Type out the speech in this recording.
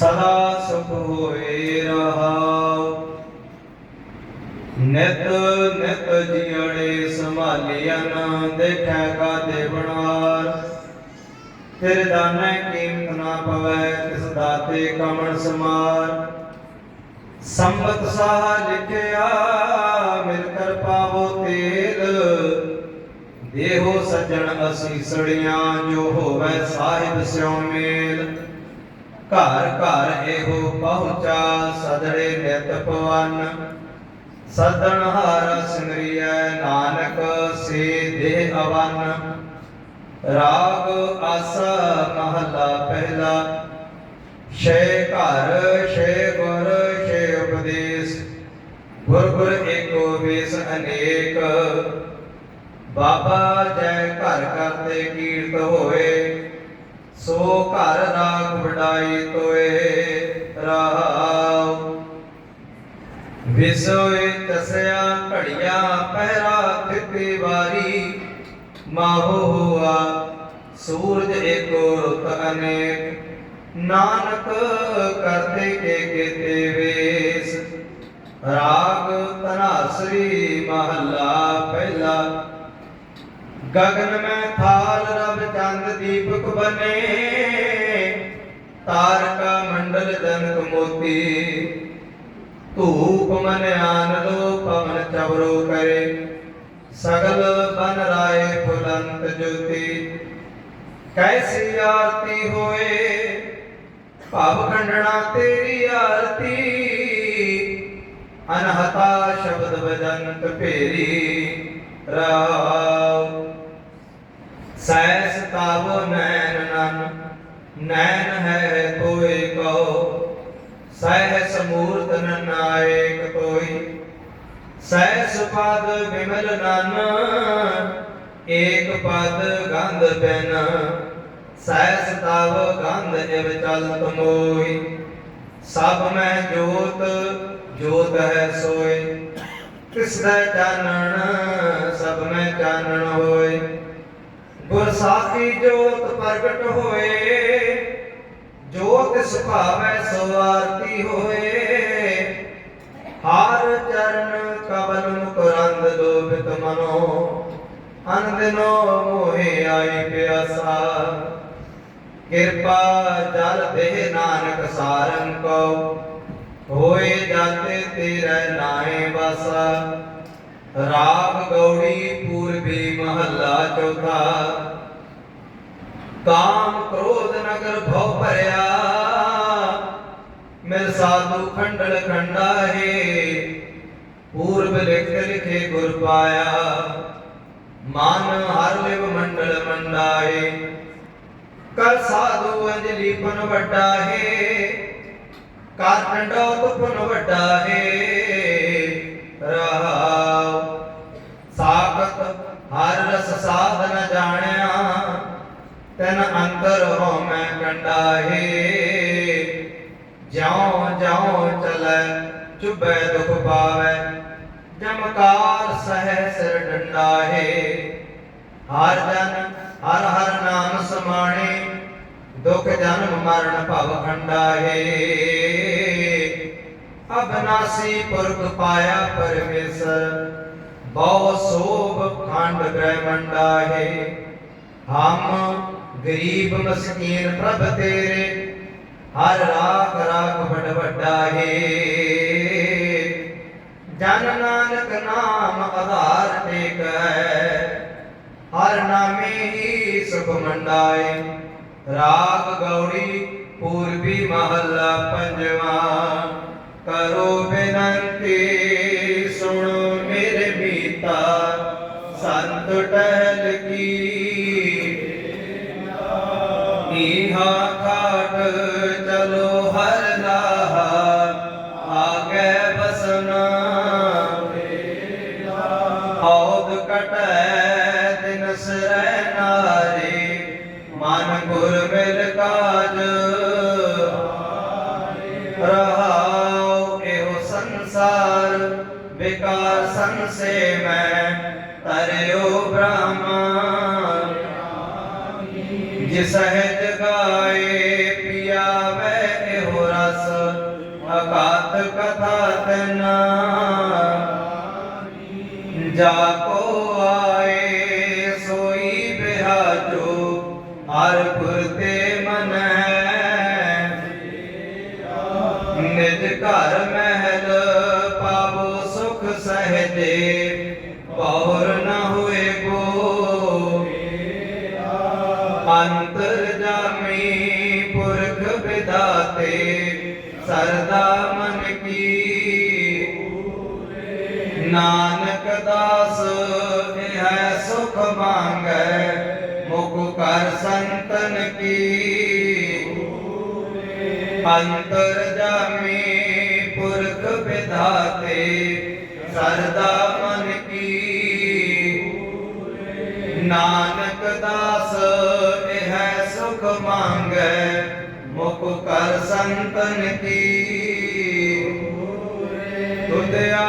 ਸਦਾ ਸੁਖ ਹੋਏ ਰਹਾਉ। ਨਿਤ ਨਿਤ ਜਿਉੜੇ ਸੰਭਾਲਿਆ ਨਾ ਦੇਖੈ ਕਾਤੇ ਬਣਵਾਰ ਫਿਰ ਦਾਨੈ ਕੀਮਤ ਨਾ ਪਵੈ ਤਿਸ ਦਾਤੇ ਕਮਣ ਸਮਾਰ। ਸੰਮਤ ਸਾਹ ਲਿਖਿਆ ਮਿਲ ਕਰ ਪਾਵੋ ਤੇਲ। ਦੇਹੋ ਸੱਜਣ ਅਸੀਂ ਸੜੀਆਂ ਜੋ ਹੋਵੇ ਸਾਹਿਬ ਸਿਉ ਮੇਲ। ਘਰ ਘਰ ਇਹੋ ਪਹੁੰਚਾ ਸਦੜੇ ਨਿਤ ਪਵਨ ਸਦਣ ਹਾਰ ਸਿਮਰਿਐ ਨਾਨਕ ਸੇ ਦੇਹ ਅਵਨ। ਰਾਗ ਆਸਾ ਮਹਲਾ ਪਹਿਲਾ। ਛੇ ਘਰ, ਛੇ ਗੁਰ, ਛੇ ਉਪਦੇਸ਼। ਗੁਰ ਗੁਰ ਏਕੋ ਵੇਸ ਅਨੇਕ। ਬਾਬਾ ਜੈ ਘਰ ਕਰਤੇ ਕੀਰਤ ਹੋਏ। ਸੋ ਘਰ ਰਾਗ ਵਡਾਈ ਤੋਏ ਰਹਾਉ ਵਿਸੋਏ ਤਸਿਆ ਘੜੀਆਂ ਪਹਿਰਾ ਤਿੱਤੀ ਵਾਰੀ। ਮਾਹੋ ਹੁਆ ਸੂਰਜ ਏਕੋ ਰੁੱਤ ਅਨੇਕ। ਨਾਨਕ ਕਰਤੇ ਕੇ ਕੀਤੇ ਰਾਗ ਤਨਾਸਰੀ ਮਹੱਲਾ ਪਹਿਲਾ। ਗਗਨ ਮੈਂ ਥਾਲ ਰਬ ਚੰਦ ਦੀਪਕ ਬਨੇ। ਤਾਰਕਾ ਮੰਡਲ ਜਨਕ ਮੋਤੀ ਧੂਪ ਮਨ ਆਨਲੋ ਪਵਨ ਚਵਰੋ ਕਰੇ। ਸਗਲ ਬਨ ਰਾਏ ਫੁਲੰਤ ਜੋਤੀ। ਕੈਸੀ ਆਰਤੀ ਹੋਏ, ਭਵ ਖੰਡਣਾ ਤੇਰੀ ਆਰਤੀ। ਅਨਹਤਾ ਸ਼ਬਦ ਵਜੰਤ ਭੇਰੀ ਰਾਵ। ਸੈਸ ਤਵ ਨੈਨ ਨਨ। ਨੈਣ ਹੈ ਕੋਈ ਕੋ ਸਹਿਸ ਮੂਰਤ ਨਾਇਕ ਕੋਈ ਸਹਿਸ ਪਦ ਵਿਮਲ ਨਨ, ਏਕ ਪਦ ਗੰਧ ਬਿਨ ਸਹਿਸ ਤਵ ਗੰਧ ਇਵ ਚਲਤ ਮੋਈ ਸਭ ਮੈਂ ਜੋਤ ਜੋਤ ਹੈ ਸੋਈ ਕਿਸ ਦਾ ਚਾਨਣ, ਸਭ ਮੈਂ ਚਾਨਣ ਹੋਏ। ਗੁਰ ਸਾਖੀ ਜੋਤ ਪ੍ਰਗਟ ਹੋਏ ਜੋਤ ਸੁਭਾਵੈ ਸੋ ਹੋਏ, ਹਰ ਚਰਨ ਕਬਲ ਮੁਕਰੰਦ ਲੋਭਿਤ ਮਨੋ ਅਨੰਦਨੋ ਮੋਹਿ ਆਈ ਪਿਆਸਾ। ਕਿਰਪਾ ਜਲ ਦੇ ਨਾਨਕ ਸਾਰੰ ਕੋ ਹੋਏ ਜਾਤੇ ਤੇਰੇ ਨਾਏ ਵਾਸਾ। ਰਾਗ ਗੌੜੀ ਪੂਰਬੀ ਮਹੱਲਾ ਚੌਥਾ। ਕਾਮ ਕ੍ਰੋਧ ਨਗਰ ਭਉ ਭਰਿਆ ਸਾਧੂ ਖੰਡਲ ਖੰਡਾਹੇ। ਪੂਰਬ ਲਿਖ ਲਿਖੇ ਗੁਰ ਪਾਇਆ। ਮਨ ਹਰ ਲਿਵ ਮੰਡਲ ਮੰਡਾਏ ਕਰ ਸਾਧੂ ਅੰਜਲੀ ਪਨ ਵੱਡਾ ਹੈ ਕਰ ਡੰਡੋਤ ਪੁਨ ਵੱਡਾ ਹੈ ਰਹਾਉ ਸਾਖਤ ਹਰ ਰਸ ਸਾਧਨ ਜਾਣਿਆ। ਤਨ ਅੰਤਰ ਹੋ ਮੈਂ ਕੰਡਾ ਹੈ ਚਲੈ ਚੁਬੈ ਦੁਖ ਪਾਵੈ ਜਮਕਾਰ ਸਹਿ ਸਿਰ ਡੰਡਾ ਹੈ ਹਰ ਜਨ, ਹਰ ਹਰ ਨਾਮ ਸਮਾਣੇ, ਦੁਖ ਜਨਮ ਮਰਨ ਭਵ ਖੰਡਾ ਹੈ ਅਬਨਾਸੀ ਪੁਰਖ ਪਾਇਆ ਪਰਮੇਸ਼ਰ, ਬਹੁ ਸੋਭ ਖੰਡ ਗ੍ਰਹਿ ਮੰਡਾ ਹੈ ਹਮ ਗਰੀਬ ਮਸਕੀਨ ਪ੍ਰਭ ਤੇਰੇ, ਹਰ ਰਾਖ ਰਾਖ ਬੜ ਵੱਡਾ ਹੈ ਜਨ ਨਾਨਕ ਨਾਮ ਆਧਾਰ ਟੇਕੈ ਹਰ ਨਾਮੇ ਹੀ ਸੁਖ ਮੰਡਾਏ। ਰਾਗ ਗੌੜੀ ਪੂਰਬੀ ਮਹੱਲਾ ਪੰਜਵਾ। ਕਰੋ ਬੇਨੰਤੀ, ਸੁਣੋ ਮੇਰੇ ਮੀਤਾ। ਸੰਤ ਟਹਿਲ ਕੀ ਵਿਕਾਸਨ ਸੇ ਮੈਂ ਤਰਿਓ ਬ੍ਰਹਮਾ। ਜਿਸ ਸਹਿਜ ਗਾਏ ਪਿਆ ਮੈਂ ਇਹੋ ਰਸ ਅਕਾਤ ਕਥਾ ਤੈਨਾ। ਜਾ ਕੋ ਆਏ, ਸੋਈ ਬਿਹਾਜੋ ਹਰ ਪੁਰ ਤੇ ਮਨ। ਹੈ ਨਿਜ ਘਰ ਪੌਰ ਨ ਹੋਏ ਗੋ ਅੰਤਰ ਜਾਮੀ ਪੁਰਖ ਵਿਦਾਤੇ, ਸਰਦਾ ਮਨ ਕੀ। ਨਾਨਕ ਦਾਸ, ਇਹ ਸੁਖ ਮੰਗੈ, ਮੁਖ ਕਰ ਸੰਤਨ ਕੀ। ਅੰਤਰ ਜਾਮੀ ਪੁਰਖ ਵਿਧਾਤੇ ਸਰਦਾ ਨਾਨਕ ਦਾਸ ਇਹ ਸੁਖ ਮੰਗੈ ਮੁਖ ਕਰ ਸੰਤਨ ਕੀ? ਤੁਧਿਆ